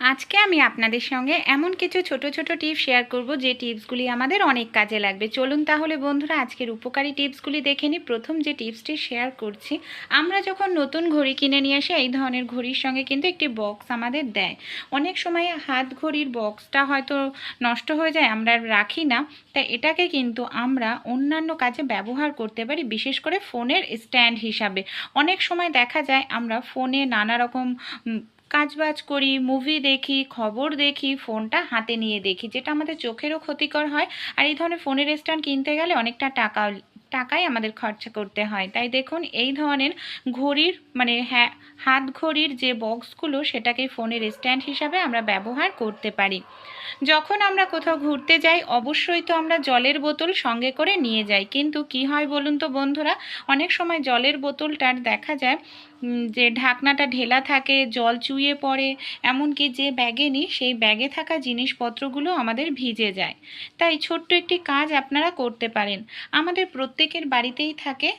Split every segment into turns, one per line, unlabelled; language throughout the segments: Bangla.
আজকে আমি আপনাদের সঙ্গে এমন কিছু ছোট ছোট টিপস শেয়ার করব যে টিপসগুলি আমাদের অনেক কাজে লাগবে। চলুন তাহলে বন্ধুরা, আজকের উপকারী টিপসগুলি দেখে নিই। প্রথম যে টিপসটি শেয়ার করছি, আমরা যখন নতুন ঘড়ি কিনে নিয়ে আসি, এই ধরনের ঘড়ির সঙ্গে কিন্তু একটি বক্স আমাদের দেয়। অনেক সময় হাত ঘড়ির বক্সটা হয়তো নষ্ট হয়ে যায়, আমরা রাখি না। তাই এটাকে কিন্তু আমরা অন্যান্য কাজে ব্যবহার করতে পারি, বিশেষ করে ফোনের স্ট্যান্ড হিসাবে। অনেক সময় দেখা যায়, আমরা ফোনে নানা রকম কাজবাজ করি মুভি দেখি, খবর দেখি ফোনটা হাতে নিয়ে দেখি, যেটা আমাদের চোখেরও ক্ষতিকর হয়। আর এই ধরনের ফোনের স্ট্যান্ড কিনতে গেলে অনেকটা টাকা, টাকাই আমাদের খরচা করতে হয়। তাই দেখুন, এই ধরনের ঘড়ির মানে হ্যাঁ হাত ঘড়ির যে বক্সগুলো সেটাকে ফোনের স্ট্যান্ড হিসাবে আমরা ব্যবহার করতে পারি। যখন আমরা কোথাও ঘুরতে যাই, অবশ্যই তো আমরা জলের বোতল সঙ্গে করে নিয়ে যাই। কিন্তু কি হয় বলুন তো বন্ধুরা? অনেক সময় জলের বোতলটার দেখা যায় যে ঢাকনাটা ঢেলা থাকে, জল চুইয়ে পড়ে, এমনকি যে ব্যাগে নিই, সেই ব্যাগে থাকা জিনিসপত্রগুলো আমাদের ভিজে যায়। তাই ছোট্ট একটি কাজ আপনারা করতে পারেন। আমাদের প্রত্যেকের বাড়িতেই থাকে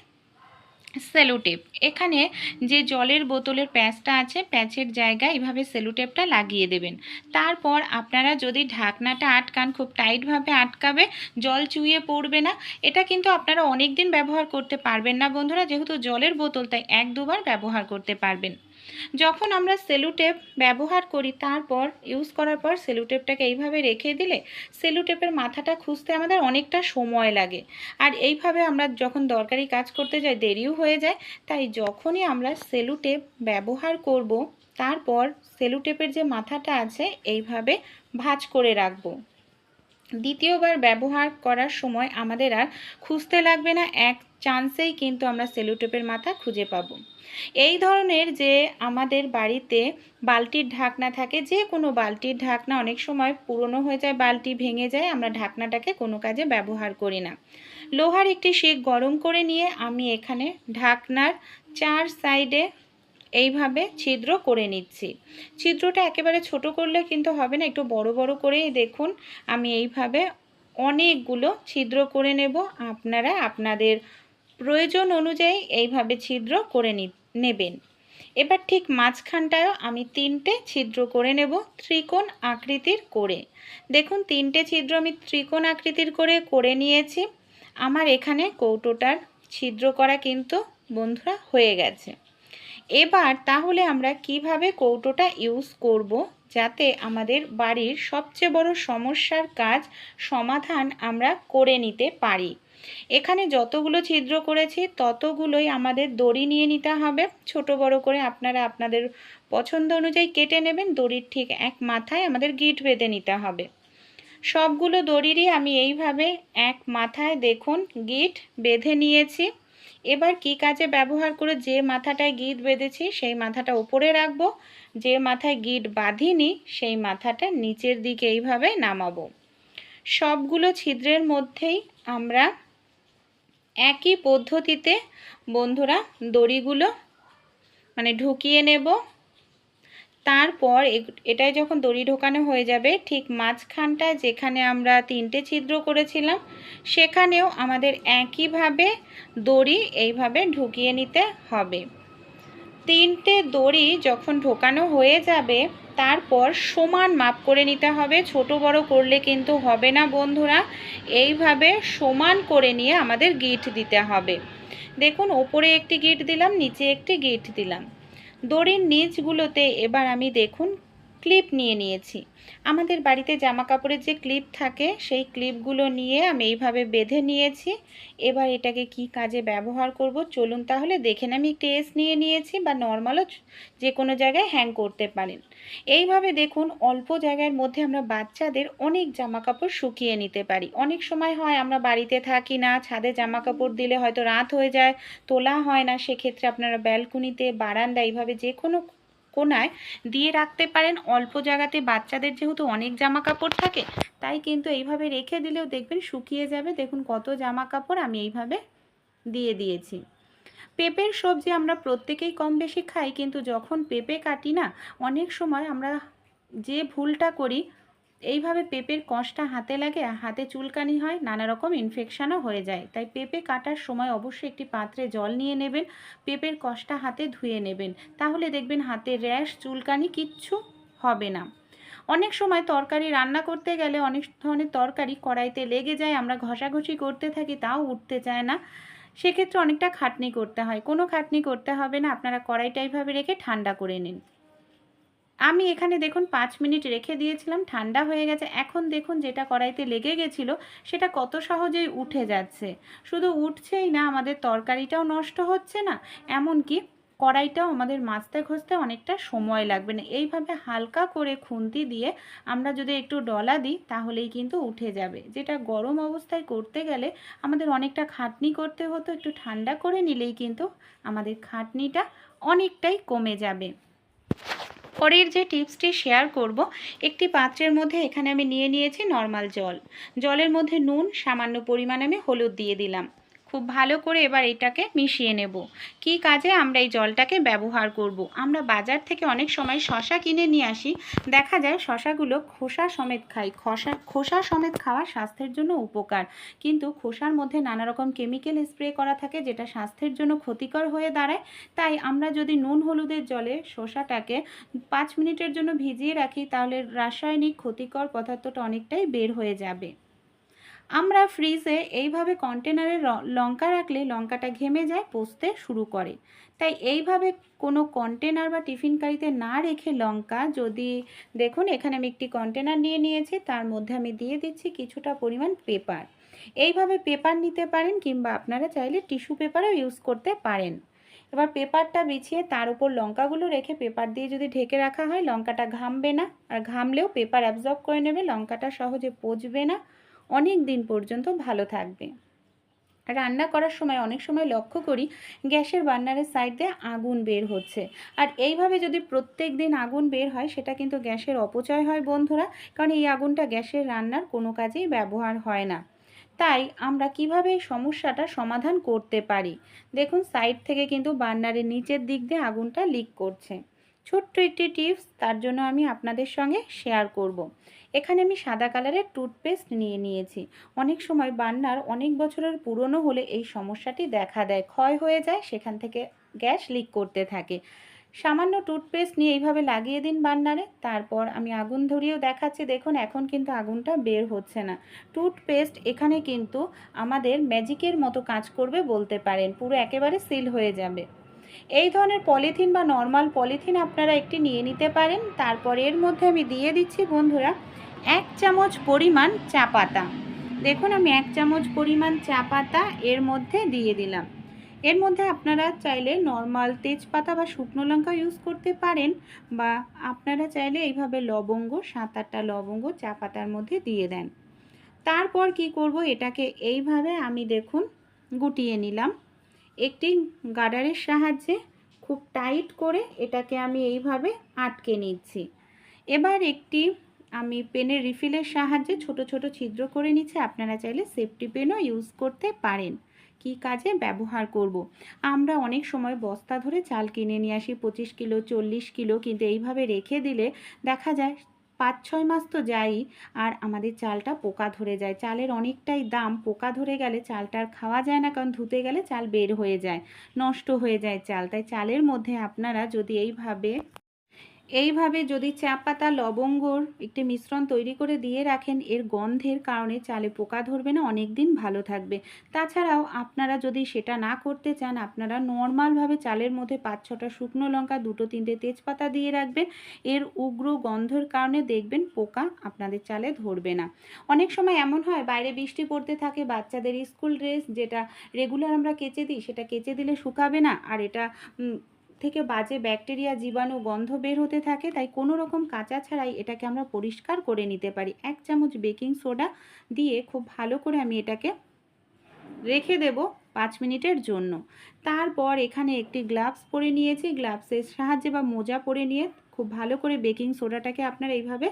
সেলোটেপ। এখানে যে জলের বোতলের প্যাঁচটা আছে, প্যাঁচের জায়গায় এভাবে সেলোটেপটা লাগিয়ে দেবেন। তারপর আপনারা যদি ঢাকনাটা আটকান, খুব টাইটভাবে আটকাবে, জল চুইয়ে পড়বে না, এটা কিন্তু আপনারা অনেক দিন ব্যবহার করতে পারবেন না বন্ধুরা, যেহেতু জলের বোতল, তাই এক দুবার ব্যবহার করতে পারবেন। যখন আমরা সেলুটেপ ব্যবহার করি, তারপর ইউজ করার পর সেলুটেপটাকে এইভাবে রেখে দিলে সেলুটেপের মাথাটা খুঁজতে আমাদের অনেকটা সময় লাগে। আর এইভাবে আমরা যখন দরকারি কাজ করতে যাই, দেরিও হয়ে যায়। তাই যখনই আমরা সেলুটেপ ব্যবহার করব, তারপর সেলুটেপের যে মাথাটা আছে, এইভাবে ভাঁজ করে রাখব। দ্বিতীয়বার ব্যবহার করার সময় আমাদের আর খুঁজতে লাগবে না, এক চান্সেই কিন্তু আমরা সেলুটেপের মাথা খুঁজে পাবো। এই ধরনের যে আমাদের বাড়িতে বালতির ঢাকনা থাকে, যে কোনো বালতির ঢাকনা অনেক সময় পুরনো হয়ে যায়, বালতি ভেঙে যায়, আমরা ঢাকনাটাকে কোনো কাজে ব্যবহার করি না। লোহার একটি শিক গরম করে নিয়ে আমি এখানে ঢাকনার চার সাইডে এইভাবে ছিদ্র করে নিচ্ছি। ছিদ্রটা একেবারে ছোট করলে কিন্তু হবে না, একটু বড় বড় করেই দেখুন, আমি এইভাবে অনেকগুলো ছিদ্র করে নেব। আপনারা আপনাদের প্রয়োজন অনুযায়ী এইভাবে ছিদ্র করে নি নেবেন। এবার ঠিক মাঝখানটায়ও আমি তিনটে ছিদ্র করে নেব ত্রিকোণ আকৃতির করে। দেখুন, তিনটে ছিদ্র আমি ত্রিকোণ আকৃতির করে করে নিয়েছি। আমার এখানে কৌটোটার ছিদ্র করা কিন্তু, বন্ধুরা, হয়ে গেছে। এবার তাহলে আমরা কীভাবে কৌটোটা ইউজ করব যাতে আমাদের বাড়ির সবচেয়ে বড় সমস্যার কাজ সমাধান আমরা করে নিতে পারি? এখানে যতগুলো ছিদ্র করেছি, ততগুলোই আমাদের দড়ি নিয়ে নিতে হবে। ছোট, বড় করে আপনারা আপনাদের পছন্দ অনুযায়ী কেটে নেবেন, দড়ির ঠিক এক মাথায় আমাদের গিট বেঁধে নিতে হবে। সবগুলো দড়িরই আমি এইভাবে এক মাথায় দেখুন গিট বেঁধে নিয়েছি। এবার কি কাজে ব্যবহার করে যে মাথাটায় গিট বেঁধেছি, সেই মাথাটা উপরে রাখব। যে মাথায় গিট বাঁধিনি, সেই মাথাটা নিচের দিকে এইভাবে নামাবো। সবগুলো ছিদ্রের মধ্যেই আমরা একই পদ্ধতিতে বন্ধুরা দড়িগুলো মানে ঢুকিয়ে নেব। তারপর এটাই যখন দড়ি ঢোকানো হয়ে যাবে, ঠিক মাঝখানটায় যেখানে আমরা তিনটে ছিদ্র করেছিলাম, সেখানেও আমাদের একইভাবে দড়ি এইভাবে ঢুকিয়ে নিতে হবে। তিনটে দড়ি যখন ঢোকানো হয়ে যাবে, তারপর সমান মাপ করে নিতে হবে। ছোট বড় করলে কিন্তু হবে না বন্ধুরা। এইভাবে সমান করে নিয়ে আমাদের গিট দিতে হবে। দেখুন, ওপরে একটি গিট দিলাম, নিচে একটি গিট দিলাম। দড়ির নিচগুলোতে এবার আমি দেখুন ক্লিপ নিয়ে নিয়েছি। আমাদের বাড়িতে জামা কাপড়ের যে ক্লিপ থাকে, সেই ক্লিপগুলো নিয়ে আমি এইভাবে বেঁধে নিয়েছি। এবার এটাকে কি কাজে ব্যবহার করব চলুন তাহলে দেখেন আমি এস নিয়ে নিয়েছি বা নর্মালও যে কোনো জায়গায় হ্যাং করতে পারেন। এইভাবে দেখুন অল্প জায়গার মধ্যে আমরা বাচ্চাদের অনেক জামা কাপড় শুকিয়ে নিতে পারি। অনেক সময় হয় আমরা বাড়িতে থাকি না, ছাদে জামা কাপড় দিলে হয়তো রাত হয়ে যায়, তোলা হয় না। সেক্ষেত্রে আপনারা ব্যালকনিতে বারান্দা এইভাবে যে কোনো কোনায় দিয়ে রাখতে পারেন। অল্প জায়গাতে বাচ্চাদের যেহেতু অনেক জামা কাপড় থাকে, তাই কিন্তু এইভাবে রেখে দিলেও দেখবেন শুকিয়ে যাবে। দেখুন কত জামা কাপড় আমি এইভাবে দিয়ে দিয়েছি। পেঁপের সবজি আমরা প্রত্যেকেই কম বেশি খাই, কিন্তু যখন পেঁপে কাটি না, অনেক সময় আমরা যে ভুলটা করি এইভাবে পেঁপের কষটা হাতে লাগে হাতে চুলকানি হয় নানা রকম ইনফেকশনও হয়ে যায়। তাই পেঁপে কাটার সময় অবশ্যই একটি পাত্রে জল নিয়ে নেবেন, পেঁপের কষটা হাতে ধুয়ে নেবেন। তাহলে দেখবেন হাতে র্যাশ, চুলকানি কিচ্ছু হবে না। অনেক সময় তরকারি রান্না করতে গেলে অনেক ধরনের তরকারি কড়াইতে লেগে যায়, আমরা ঘষাঘষি করতে থাকি, তাও উঠতে চায় না। সেক্ষেত্রে অনেকটা খাটনি করতে হয়। কোনো খাটনি করতে হবে না, আপনারা কড়াইটা এইভাবে রেখে ঠান্ডা করে নিন। আমি এখানে দেখুন পাঁচ মিনিট রেখে দিয়েছিলাম, ঠান্ডা হয়ে গেছে। এখন দেখুন যেটা কড়াইতে লেগে গেছিল, সেটা কত সহজেই উঠে যাচ্ছে। শুধু উঠছেই না, আমাদের তরকারিটাও নষ্ট হচ্ছে না, এমনকি কড়াইটাও আমাদের মাজতে ঘষতে অনেকটা সময় লাগবে না। এইভাবে হালকা করে খুন্তি দিয়ে আমরা যদি একটু ডলা দিই, তাহলেই কিন্তু উঠে যাবে। যেটা গরম অবস্থায় করতে গেলে আমাদের অনেকটা খাটনি করতে হতো, একটু ঠান্ডা করে নিলেই কিন্তু আমাদের খাটনিটা অনেকটাই কমে যাবে। পরের যে টিপসটি শেয়ার করব, একটি পাত্রের মধ্যে এখানে আমি নিয়ে নিয়েছি নর্মাল জল। জলের মধ্যে নুন, সামান্য পরিমাণ আমি হলুদ দিয়ে দিলাম। খুব ভালো করে এবার এটাকে মিশিয়ে নেব। কি কাজে আমরা এই জলটাকে ব্যবহার করব। আমরা বাজার থেকে অনেক সময় শশা কিনে নিয়ে আসি। দেখা যায় শশাগুলো খোসা সমেত খাই। খসা, খোসা সমেত খাওয়া স্বাস্থ্যের জন্য উপকার। কিন্তু খোসার মধ্যে নানা রকম কেমিক্যাল স্প্রে করা থাকে যেটা স্বাস্থ্যের জন্য ক্ষতিকর হয়ে দাঁড়ায়। তাই আমরা যদি নুন হলুদের জলে শসাটাকে পাঁচ মিনিটের জন্য ভিজিয়ে রাখি, তাহলে রাসায়নিক ক্ষতিকর পদার্থটা অনেকটাই বের হয়ে যাবে। আমরা ফ্রিজে এইভাবে কন্টেনারে লঙ্কা রাখলে লঙ্কাটা ঘেমে যায় পচতে শুরু করে। তাই এইভাবে কোনো কন্টেনার বা টিফিন কারিতে না রেখে লঙ্কা যদি, দেখুন এখানে আমি একটি কন্টেনার নিয়ে নিয়েছি, তার মধ্যে আমি দিয়ে দিচ্ছি কিছুটা পরিমাণ পেপার এইভাবে পেপার নিতে পারেন কিংবা আপনারা চাইলে টিস্যু পেপারও ইউজ করতে পারেন। এবার পেপারটা বিছিয়ে তার উপর লঙ্কাগুলো রেখে পেপার দিয়ে যদি ঢেকে রাখা হয়, লঙ্কাটা ঘামবে না। আর ঘামলেও পেপার অ্যাবজর্ব করে নেবে, লঙ্কাটা সহজে পচবে না। অনেক দিন পর্যন্ত ভালো থাকবে। রান্না করার সময় অনেক সময় লক্ষ্য করি গ্যাসের বার্নারের সাইড দিয়ে আগুন বের হচ্ছে। আর এইভাবে যদি প্রত্যেক দিন আগুন বের হয়, সেটা কিন্তু গ্যাসের অপচয় হয় বন্ধুরা, কারণ এই আগুনটা গ্যাসের রান্নার কোনো কাজেই ব্যবহার হয় না। তাই আমরা কীভাবে এই সমস্যাটা সমাধান করতে পারি? দেখুন সাইড থেকে কিন্তু বার্নারের নিচের দিক দিয়ে আগুনটা লিক করছে। ছোট্ট একটি টিপস তার জন্য আমি আপনাদের সঙ্গে শেয়ার করব। এখানে আমি সাদা কালারের টুথপেস্ট নিয়ে নিয়েছি। অনেক সময় বান্নার অনেক বছরের পুরনো হলে এই সমস্যাটি দেখা দেয়, ক্ষয় হয়ে যায়, সেখান থেকে গ্যাস লিক করতে থাকে। সামান্য টুথপেস্ট নিয়ে এইভাবে লাগিয়ে দিন বান্নারে, তারপর আমি আগুন ধরিয়েও দেখাচ্ছি। দেখুন, এখন কিন্তু আগুনটা বের হচ্ছে না। টুথপেস্ট এখানে কিন্তু আমাদের ম্যাজিকের মতো কাজ করবে বলতে পারেন, পুরো একেবারে সিল হয়ে যাবে। এই ধরনের পলিথিন বা নর্মাল পলিথিন আপনারা একটি নিয়ে নিতে পারেন। তারপর এর মধ্যে আমি দিয়ে দিচ্ছি বন্ধুরা এক চামচ পরিমাণ চা পাতা। দেখুন, আমি এক চামচ পরিমাণ চা পাতা এর মধ্যে দিয়ে দিলাম। এর মধ্যে আপনারা চাইলে নর্মাল তেজপাতা বা শুকনো লঙ্কা ইউজ করতে পারেন বা আপনারা চাইলে এইভাবে লবঙ্গ, সাত আটটা লবঙ্গ চা পাতার মধ্যে দিয়ে দেন। তারপর কি করব? এটাকে এইভাবে আমি দেখুন গুটিয়ে নিলাম। একটি গার্ডারের সাহায্যে খুব টাইট করে এটাকে আমি এইভাবে আটকে নিচ্ছি। এবার একটি আমি পেনের রিফিলের সাহায্যে ছোট ছোট ছিদ্র করে নিচ্ছি। আপনারা চাইলে সেফটি পেনও ইউজ করতে পারেন। কি কাজে ব্যবহার করব। আমরা অনেক সময় বস্তা ধরে চাল কিনে নিয়ে আসি, পঁচিশ কিলো, চল্লিশ কিলো, কিন্তু এইভাবে রেখে দিলে দেখা যায় পাঁচ ছয় মাস তো যাই, আর আমাদের চালটা পোকা ধরে যায়। চালের অনেকটাই দাম, পোকা ধরে গেলে চালটা আর খাওয়া যায় না, কারণ ধুতে গেলে চাল বের হয়ে যায়, নষ্ট হয়ে যায় চাল। তাই চালের মধ্যে আপনারা যদি এইভাবে এইভাবে যদি চা পাতা লবঙ্গর একটি মিশ্রণ তৈরি করে দিয়ে রাখেন, এর গন্ধের কারণে চালে পোকা ধরবে না অনেক দিন ভালো থাকবে। তাছাড়াও আপনারা যদি সেটা না করতে চান, আপনারা নর্মালভাবে চালের মধ্যে পাঁচ ছটা শুকনো লঙ্কা, দুটো তিনটে তেজপাতা দিয়ে রাখবেন। এর উগ্র গন্ধের কারণে দেখবেন পোকা আপনাদের চালে ধরবে না। অনেক সময় এমন হয়, বাইরে বৃষ্টি পড়তে থাকে, বাচ্চাদের স্কুল ড্রেস যেটা রেগুলার আমরা কেচে দিই, সেটা কেচে দিলে শুকাবে না, আর এটা থেকে বাজে ব্যাকটেরিয়া জীবাণু গন্ধ বের হতে থাকে, তাই কোনো রকম কাঁচা ছাড়াই এটাকে আমরা পরিষ্কার করে নিতে পারি। এক চামচ বেকিং সোডা দিয়ে খুব ভালো করে আমি এটাকে রেখে দেব পাঁচ মিনিটের জন্য। তারপর এখানে একটি গ্লাভস পরে নিয়েছি। গ্লাভসের সাহায্যে বা মোজা পরে নিয়ে খুব ভালো করে বেকিং সোডাটাকে আপনারা এইভাবে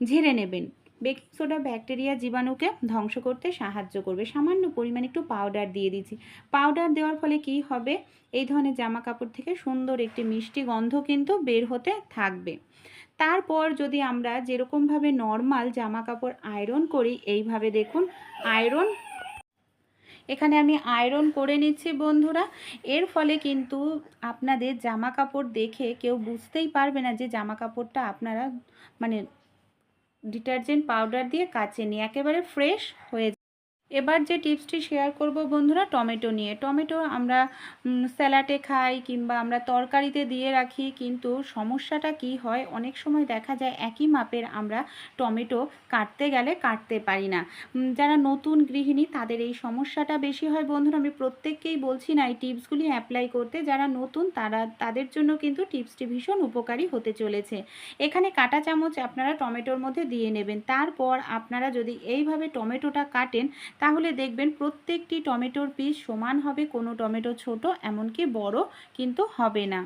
ঝেড়ে নেবেন। বেকিং সোডা ব্যাকটেরিয়া জীবাণুকে ধ্বংস করতে সাহায্য করবে। সামান্য পরিমাণ একটু পাউডার দিয়ে দিচ্ছি। পাউডার দেওয়ার ফলে কি হবে? এই ধরনের জামা কাপড় থেকে সুন্দর একটি মিষ্টি গন্ধ কিন্তু বের হতে থাকবে। তারপর যদি আমরা যেরকমভাবে নর্মাল জামা কাপড় আয়রন করি, এইভাবে দেখুন আয়রন এখানে আমি আয়রন করে নিচ্ছি বন্ধুরা। এর ফলে কিন্তু আপনাদের জামা কাপড় দেখে কেউ বুঝতেই পারবে না যে জামা কাপড়টা আপনারা মানে ডিটারজেন্ট পাউডার দিয়ে কাচে নিই একেবারে ফ্রেশ হয়ে এবার যে টিপসটি শেয়ার করব বন্ধুরা, টমেটো নিয়ে। টমেটো আমরা স্যালাডে খাই কিংবা আমরা তরকারিতে দিয়ে রাখি, কিন্তু সমস্যাটা কি হয়? অনেক সময় দেখা যায় একই মাপের আমরা টমেটো কাটতে গেলে কাটতে পারি না। যারা নতুন গৃহিণী, তাদের এই সমস্যাটা বেশি হয়। বন্ধুরা, আমি প্রত্যেককেই বলছি না এই টিপসগুলি অ্যাপ্লাই করতে। যারা নতুন, তারা, তাদের জন্য কিন্তু টিপসটি ভীষণ উপকারী হতে চলেছে। এখানে কাটা চামচ আপনারা টমেটোর মধ্যে দিয়ে নেবেন। তারপর আপনারা যদি এইভাবে টমেটোটা কাটেন তাহলে দেখবেন প্রত্যেকটি টমেটোর পিস সমান হবে, কোনো টমেটো ছোট, এমনকি বড় কিন্তু হবে না।